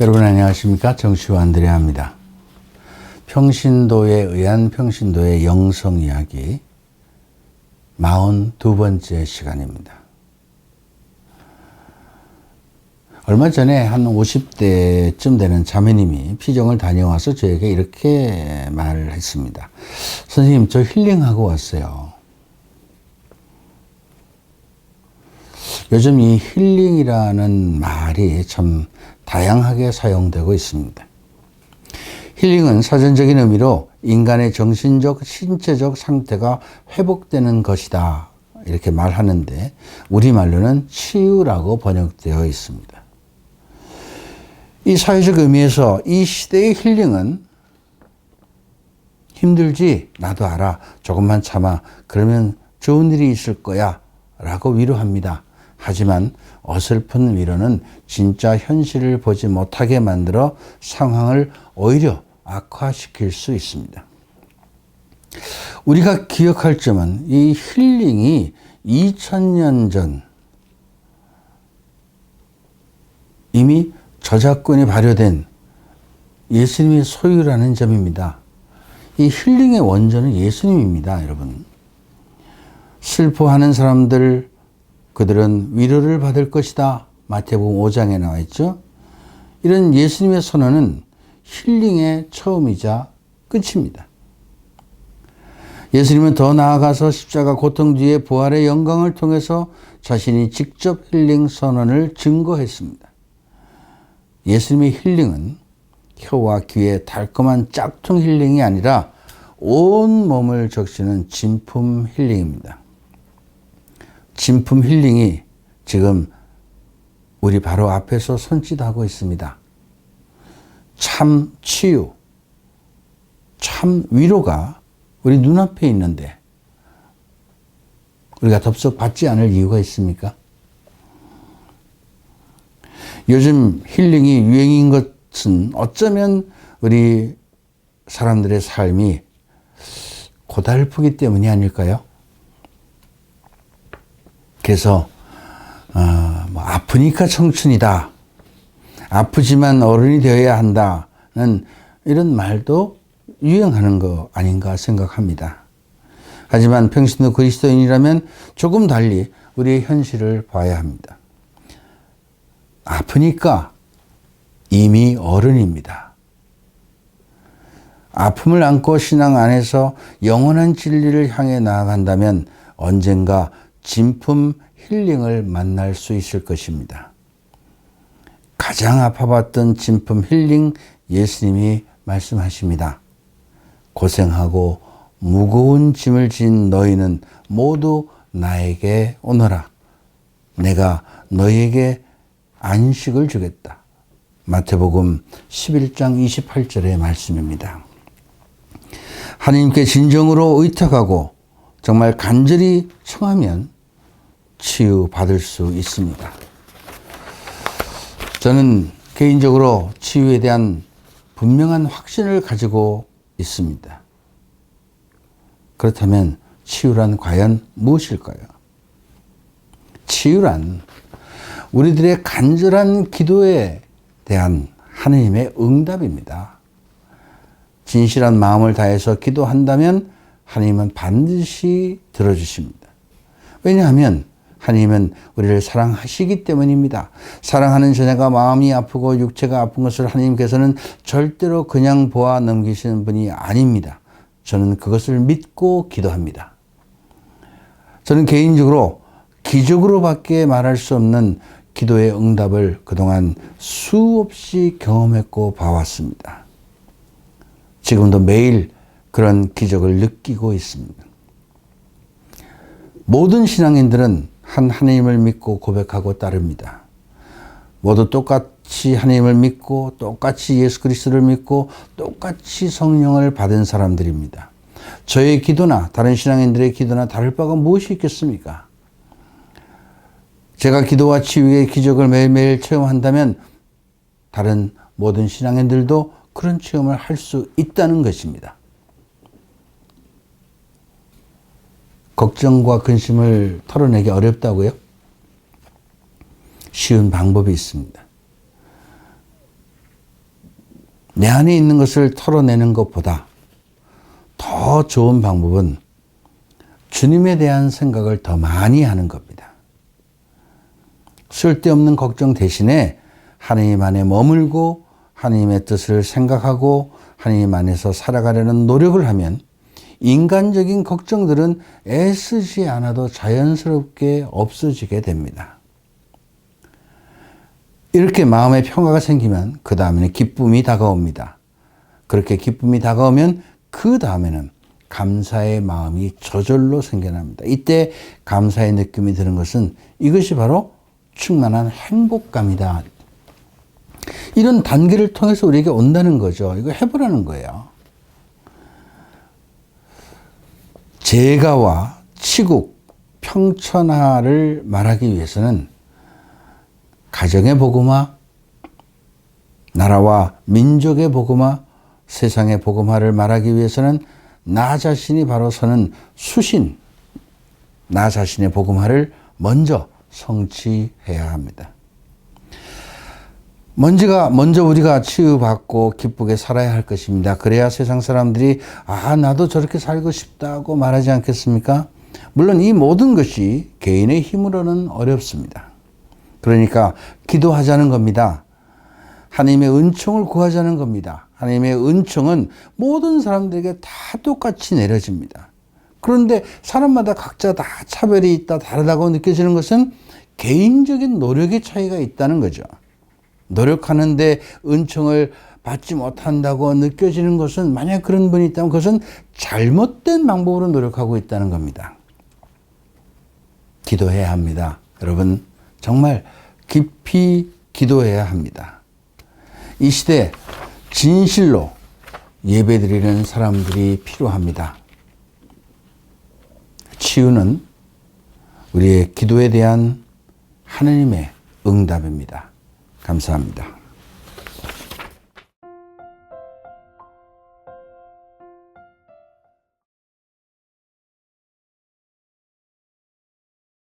여러분 안녕하십니까 정치와 안드레아입니다. 평신도에 의한 평신도의 영성 이야기 42번째 시간입니다. 얼마 전에 한 50대쯤 되는 자매님이 피정을 다녀와서 저에게 이렇게 말을 했습니다. 선생님, 저 힐링하고 왔어요. 요즘 이 힐링이라는 말이 참 다양하게 사용되고 있습니다. 힐링은 사전적인 의미로 인간의 정신적, 신체적 상태가 회복되는 것이다. 이렇게 말하는데, 우리말로는 치유라고 번역되어 있습니다. 이 사회적 의미에서 이 시대의 힐링은 힘들지? 나도 알아. 조금만 참아. 그러면 좋은 일이 있을 거야. 라고 위로합니다. 하지만 어설픈 위로는 진짜 현실을 보지 못하게 만들어 상황을 오히려 악화시킬 수 있습니다. 우리가 기억할 점은 이 힐링이 2000년 전 이미 저작권이 발효된 예수님의 소유라는 점입니다. 이 힐링의 원조는 예수님입니다, 여러분. 슬퍼하는 사람들, 그들은 위로를 받을 것이다. 마태복음 5장에 나와 있죠. 이런 예수님의 선언은 힐링의 처음이자 끝입니다. 예수님은 더 나아가서 십자가 고통 뒤에 부활의 영광을 통해서 자신이 직접 힐링 선언을 증거했습니다. 예수님의 힐링은 혀와 귀의 달콤한 짝퉁 힐링이 아니라 온 몸을 적시는 진품 힐링입니다. 진품 힐링이 지금 우리 바로 앞에서 손짓하고 있습니다. 참 치유, 참 위로가 우리 눈앞에 있는데 우리가 덥석 받지 않을 이유가 있습니까? 요즘 힐링이 유행인 것은 어쩌면 우리 사람들의 삶이 고달프기 때문이 아닐까요? 그래서 어, 뭐 아프니까 청춘이다. 아프지만 어른이 되어야 한다는 이런 말도 유행하는 거 아닌가 생각합니다. 하지만 평신도 그리스도인이라면 조금 달리 우리의 현실을 봐야 합니다. 아프니까 이미 어른입니다. 아픔을 안고 신앙 안에서 영원한 진리를 향해 나아간다면 언젠가 진품 힐링을 만날 수 있을 것입니다. 가장 아파봤던 진품 힐링 예수님이 말씀하십니다. 고생하고 무거운 짐을 진 너희는 모두 나에게 오너라. 내가 너희에게 안식을 주겠다. 마태복음 11장 28절의 말씀입니다. 하나님께 진정으로 의탁하고 정말 간절히 청하면 치유받을 수 있습니다. 저는 개인적으로 치유에 대한 분명한 확신을 가지고 있습니다. 그렇다면 치유란 과연 무엇일까요? 치유란 우리들의 간절한 기도에 대한 하나님의 응답입니다. 진실한 마음을 다해서 기도한다면 하나님은 반드시 들어주십니다. 왜냐하면 하나님은 우리를 사랑하시기 때문입니다. 사랑하는 자녀가 마음이 아프고 육체가 아픈 것을 하나님께서는 절대로 그냥 보아 넘기시는 분이 아닙니다. 저는 그것을 믿고 기도합니다. 저는 개인적으로 기적으로밖에 말할 수 없는 기도의 응답을 그동안 수없이 경험했고 봐왔습니다. 지금도 매일 그런 기적을 느끼고 있습니다. 모든 신앙인들은 한 하나님을 믿고 고백하고 따릅니다. 모두 똑같이 하나님을 믿고 똑같이 예수 그리스도를 믿고 똑같이 성령을 받은 사람들입니다. 저의 기도나 다른 신앙인들의 기도나 다를 바가 무엇이 있겠습니까? 제가 기도와 치유의 기적을 매일매일 체험한다면 다른 모든 신앙인들도 그런 체험을 할 수 있다는 것입니다. 걱정과 근심을 털어내기 어렵다고요? 쉬운 방법이 있습니다. 내 안에 있는 것을 털어내는 것보다 더 좋은 방법은 주님에 대한 생각을 더 많이 하는 겁니다. 쓸데없는 걱정 대신에 하나님 안에 머물고 하나님의 뜻을 생각하고 하나님 안에서 살아가려는 노력을 하면 인간적인 걱정들은 애쓰지 않아도 자연스럽게 없어지게 됩니다. 이렇게 마음의 평화가 생기면 그 다음에는 기쁨이 다가옵니다. 그렇게 기쁨이 다가오면 그 다음에는 감사의 마음이 저절로 생겨납니다. 이때 감사의 느낌이 드는 것은 이것이 바로 충만한 행복감이다. 이런 단계를 통해서 우리에게 온다는 거죠. 이거 해보라는 거예요. 재가와 치국, 평천하를 말하기 위해서는 가정의 복음화, 나라와 민족의 복음화, 세상의 복음화를 말하기 위해서는 나 자신이 바로 서는 수신, 나 자신의 복음화를 먼저 성취해야 합니다. 먼저가 먼저 우리가 치유받고 기쁘게 살아야 할 것입니다. 그래야 세상 사람들이 아 나도 저렇게 살고 싶다고 말하지 않겠습니까? 물론 이 모든 것이 개인의 힘으로는 어렵습니다. 그러니까 기도하자는 겁니다. 하나님의 은총을 구하자는 겁니다. 하나님의 은총은 모든 사람들에게 다 똑같이 내려집니다. 그런데 사람마다 각자 다 차별이 있다, 다르다고 느껴지는 것은 개인적인 노력의 차이가 있다는 거죠. 노력하는데 은총을 받지 못한다고 느껴지는 것은 만약 그런 분이 있다면 그것은 잘못된 방법으로 노력하고 있다는 겁니다. 기도해야 합니다. 여러분, 정말 깊이 기도해야 합니다. 이 시대 진실로 예배 드리는 사람들이 필요합니다. 치유는 우리의 기도에 대한 하느님의 응답입니다. 감사합니다.